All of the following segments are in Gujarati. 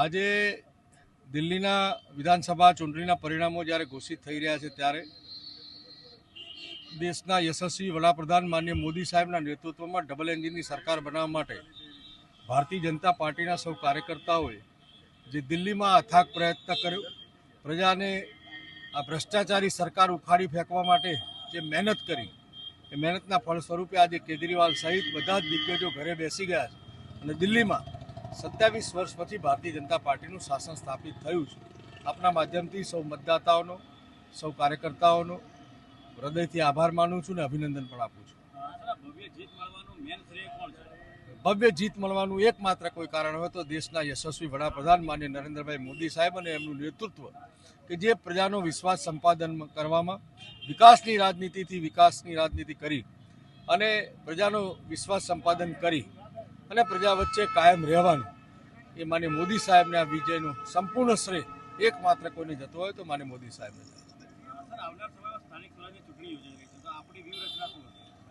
આજે દિલ્હીના વિધાનસભા ચૂંટણીના પરિણામો જ્યારે ઘોષિત થઈ રહ્યા છે ત્યારે દેશના યશસ્વી વડાપ્રધાન માન્ય મોદી સાહેબના નેતૃત્વમાં ડબલ એન્જિનની સરકાર બનાવવા માટે ભારતીય જનતા પાર્ટીના સૌ કાર્યકર્તાઓએ જે દિલ્હીમાં અથાગ પ્રયત્ન કર્યો, પ્રજાને આ ભ્રષ્ટાચારી સરકાર ઉખાડી ફેંકવા માટે જે મહેનત કરી, એ મહેનતના ફળ સ્વરૂપે આજે કેજરીવાલ સહિત બધા જ દિગ્ગજો ઘરે બેસી ગયા છે. અને દિલ્હીમાં સત્યાવીસ વર્ષ પછી ભારતીય જનતા પાર્ટીનું શાસન સ્થાપિત થયું છે. આપના માધ્યમથી સૌ મતદાતાઓનો સૌ કાર્યકર્તાઓનો હૃદયથી આભાર માનું છું ને અભિનંદન પણ આપું છું. ભવ્ય જીત મળવાનું મેન શ્રેય કોણ છે? ભવ્ય જીત મળવાનું એકમાત્ર કોઈ કારણ હોય તો દેશના યશસ્વી વડાપ્રધાન માન્ય નરેન્દ્રભાઈ મોદી સાહેબ અને એમનું નેતૃત્વ કે જે પ્રજાનો વિશ્વાસ સંપાદન કરવામાં વિકાસની રાજનીતિથી વિકાસની રાજનીતિ કરી અને પ્રજાનો વિશ્વાસ સંપાદન કરી અને પ્રજા વચ્ચે કાયમ રહેવાનું. એ માન્ય મોદી સાહેબને આ વિજયનું સંપૂર્ણ શ્રેય એકમાત્ર કોઈને જતો હોય તો માન્ય મોદી સાહેબને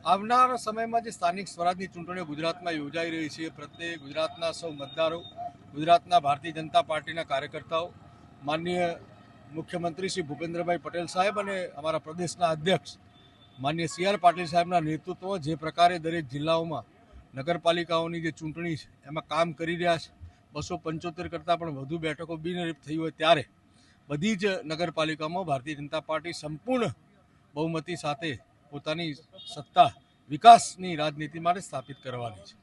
આવનાર સમયમાં જે સ્થાનિક સ્વરાજની ચૂંટણીઓ ગુજરાતમાં યોજાઈ રહી છે પ્રત્યે ગુજરાતના સૌ મતદારો ગુજરાતના ભારતીય જનતા પાર્ટીના કાર્યકર્તાઓ માનનીય મુખ્યમંત્રી શ્રી ભૂપેન્દ્રભાઈ પટેલ સાહેબ અને અમારા પ્રદેશના અધ્યક્ષ માન્ય સી આર પાટીલ સાહેબના નેતૃત્વ જે પ્રકારે દરેક જિલ્લાઓમાં નગરપાલિકાઓની જે ચૂંટણી છે, એમાં કામ કરી રહ્યા છે. બસો પંચોતેર કરતાં પણ વધુ બેઠકો બિનહરીફ થઈ હોય ત્યારે બધી જ નગરપાલિકામાં ભારતીય જનતા પાર્ટી સંપૂર્ણ બહુમતી સાથે પોતાની સત્તા વિકાસની રાજનીતિ માટે સ્થાપિત કરવાની છે.